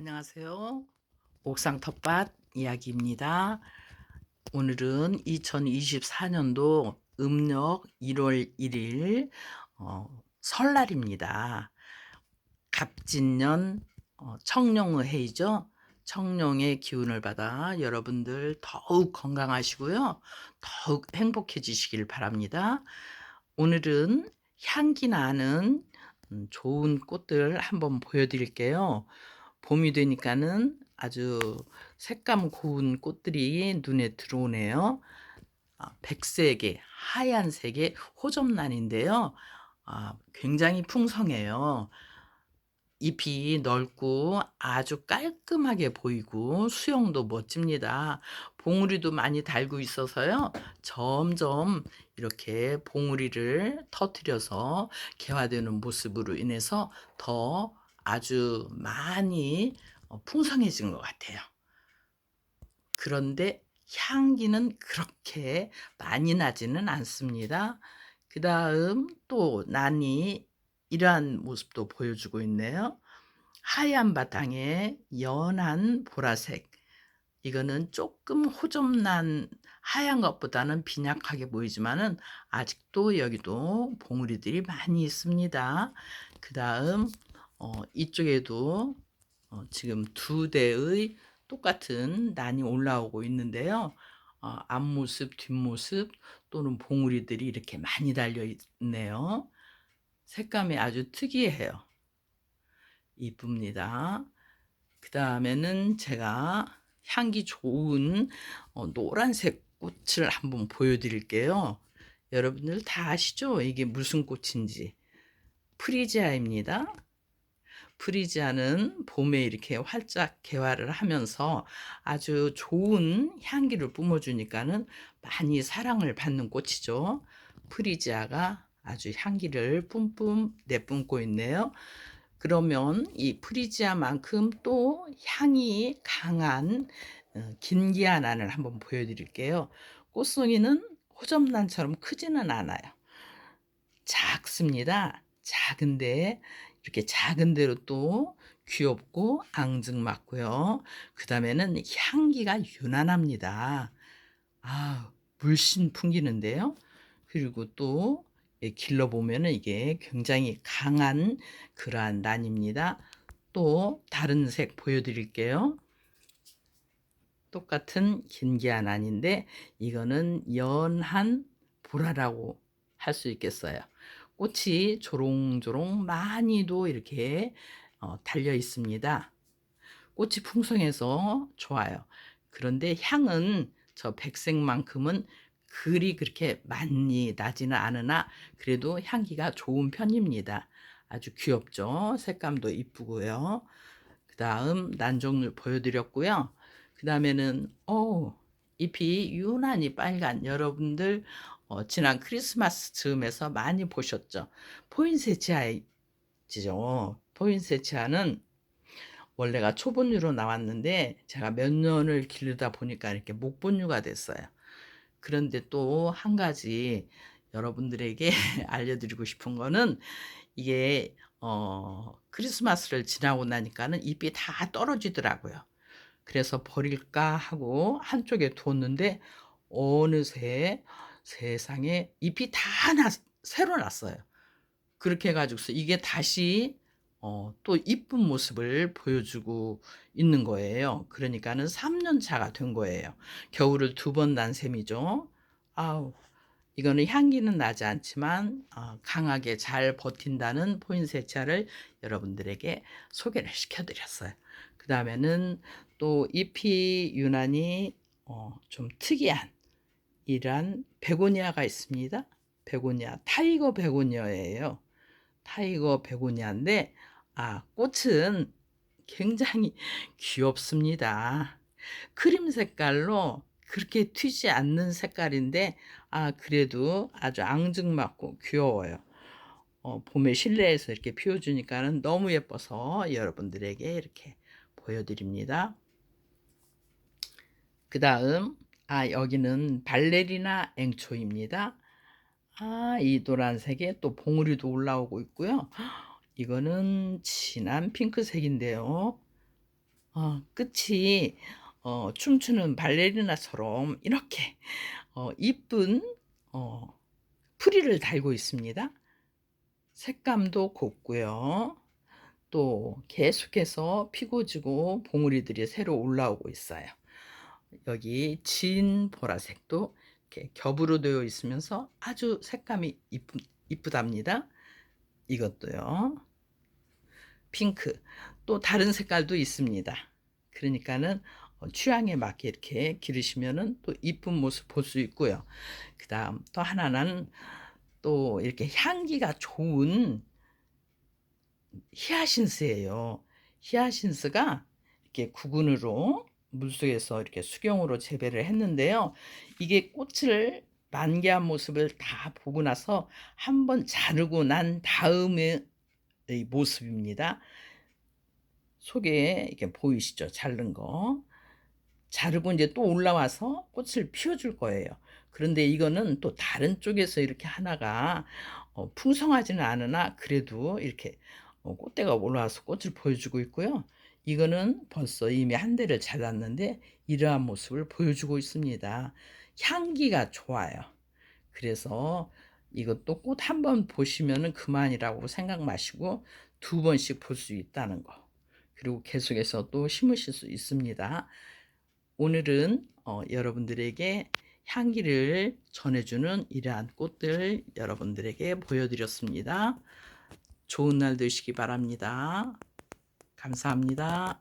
안녕하세요. 옥상 텃밭 이야기입니다. 오늘은 2024년도 음력 1월 1일 어, 설날입니다. 갑진년 어, 청룡의 해이죠. 청룡의 기운을 받아 여러분들 더욱 건강하시고요. 더욱 행복해지시길 바랍니다. 오늘은 향기 나는 음, 좋은 꽃들 한번 보여드릴게요. 봄이 되니까는 아주 색감 고운 꽃들이 눈에 들어오네요. 아, 백색의 하얀색의 호접란인데요. 아, 굉장히 풍성해요. 잎이 넓고 아주 깔끔하게 보이고 수영도 멋집니다. 봉우리도 많이 달고 있어서요. 점점 이렇게 봉우리를 터트려서 개화되는 모습으로 인해서 더 아주 많이 어, 풍성해진 것 같아요. 그런데 향기는 그렇게 많이 나지는 않습니다. 그 다음 또 난이 이러한 모습도 보여주고 있네요. 하얀 바탕에 연한 보라색. 이거는 조금 호접난 하얀 것보다는 빈약하게 보이지만은 아직도 여기도 봉우리들이 많이 있습니다. 그 다음 어, 이쪽에도 어, 지금 두 대의 똑같은 난이 올라오고 있는데요. 어, 앞모습, 뒷모습 또는 봉우리들이 이렇게 많이 달려 있네요. 색감이 아주 특이해요. 이쁩니다. 그 다음에는 제가 향기 좋은 어, 노란색 꽃을 한번 보여드릴게요. 여러분들 다 아시죠? 이게 무슨 꽃인지. 프리지아입니다. 프리지아는 봄에 이렇게 활짝 개화를 하면서 아주 좋은 향기를 뿜어주니까는 많이 사랑을 받는 꽃이죠. 프리지아가 아주 향기를 뿜뿜 내뿜고 있네요. 그러면 이 프리지아만큼 또 향이 강한 어, 긴기아난을 한번 보여드릴게요. 꽃송이는 호접란처럼 크지는 않아요. 작습니다. 작은데 이렇게 작은 대로 또 귀엽고 앙증맞고요. 그 다음에는 향기가 유난합니다. 아, 물씬 풍기는데요. 그리고 또 예, 길러보면 은 이게 굉장히 강한 그러한 난입니다. 또 다른 색 보여드릴게요. 똑같은 긴기한 난인데 이거는 연한 보라라고 할 수 있겠어요. 꽃이 조롱조롱 많이도 이렇게 어, 달려 있습니다. 꽃이 풍성해서 좋아요. 그런데 향은 저 백색만큼은 그리 그렇게 많이 나지는 않으나 그래도 향기가 좋은 편입니다. 아주 귀엽죠. 색감도 이쁘고요. 그 다음 난종을 보여드렸고요. 그 다음에는 어 잎이 유난히 빨간 여러분들 어, 지난 크리스마스 즈음에서 많이 보셨죠. 포인세치아이죠. 포인세치아는 원래가 초본류로 나왔는데 제가 몇 년을 기르다 보니까 이렇게 목본류가 됐어요. 그런데 또 한 가지 여러분들에게 알려드리고 싶은 거는 이게 어, 크리스마스를 지나고 나니까는 잎이 다 떨어지더라고요. 그래서 버릴까 하고 한쪽에 뒀는데 어느새 세상에 잎이 다 나, 새로 났어요. 그렇게 해가지고서 이게 다시 어, 또 이쁜 모습을 보여주고 있는 거예요. 그러니까는 3년 차가 된 거예요. 겨울을 두 번 난 셈이죠. 아우, 이거는 향기는 나지 않지만 어, 강하게 잘 버틴다는 포인세차를 여러분들에게 소개를 시켜드렸어요. 그 다음에는 또 잎이 유난히 어, 좀 특이한 이란 베고니아가 있습니다. 베고니아, 타이거 베고니아예요. 타이거 베고니아인데 아, 꽃은 굉장히 귀엽습니다. 크림 색깔로 그렇게 튀지 않는 색깔인데 아 그래도 아주 앙증맞고 귀여워요. 어, 봄에 실내에서 이렇게 피워주니까는 너무 예뻐서 여러분들에게 이렇게 보여드립니다. 그 다음 아 여기는 발레리나 앵초입니다. 아 이 노란색에 또 봉우리도 올라오고 있고요. 이거는 진한 핑크색인데요. 어 끝이 어 춤추는 발레리나처럼 이렇게 어 이쁜 어 프릴을 달고 있습니다. 색감도 곱고요. 또 계속해서 피고지고 봉우리들이 새로 올라오고 있어요. 여기 진 보라색도 이렇게 겹으로 되어 있으면서 아주 색감이 이쁘, 이쁘답니다. 이것도요. 핑크. 또 다른 색깔도 있습니다. 그러니까는 어, 취향에 맞게 이렇게 기르시면은 또 이쁜 모습 볼 수 있고요. 그 다음 또 하나는 또 이렇게 향기가 좋은 히아신스예요. 히아신스가 이렇게 구근으로 물속에서 이렇게 수경으로 재배를 했는데요. 이게 꽃을 만개한 모습을 다 보고 나서 한번 자르고 난 다음의 모습입니다. 속에 이렇게 보이시죠? 자른 거. 자르고 이제 또 올라와서 꽃을 피워줄 거예요. 그런데 이거는 또 다른 쪽에서 이렇게 하나가 어, 풍성하지는 않으나 그래도 이렇게 어, 꽃대가 올라와서 꽃을 보여주고 있고요. 이거는 벌써 이미 한 대를 잘랐는데 이러한 모습을 보여주고 있습니다. 향기가 좋아요. 그래서 이것도 꽃 한 번 보시면은 그만이라고 생각 마시고 두 번씩 볼 수 있다는 거. 그리고 계속해서 또 심으실 수 있습니다. 오늘은 어, 여러분들에게 향기를 전해주는 이러한 꽃들 여러분들에게 보여드렸습니다. 좋은 날 되시기 바랍니다. 감사합니다.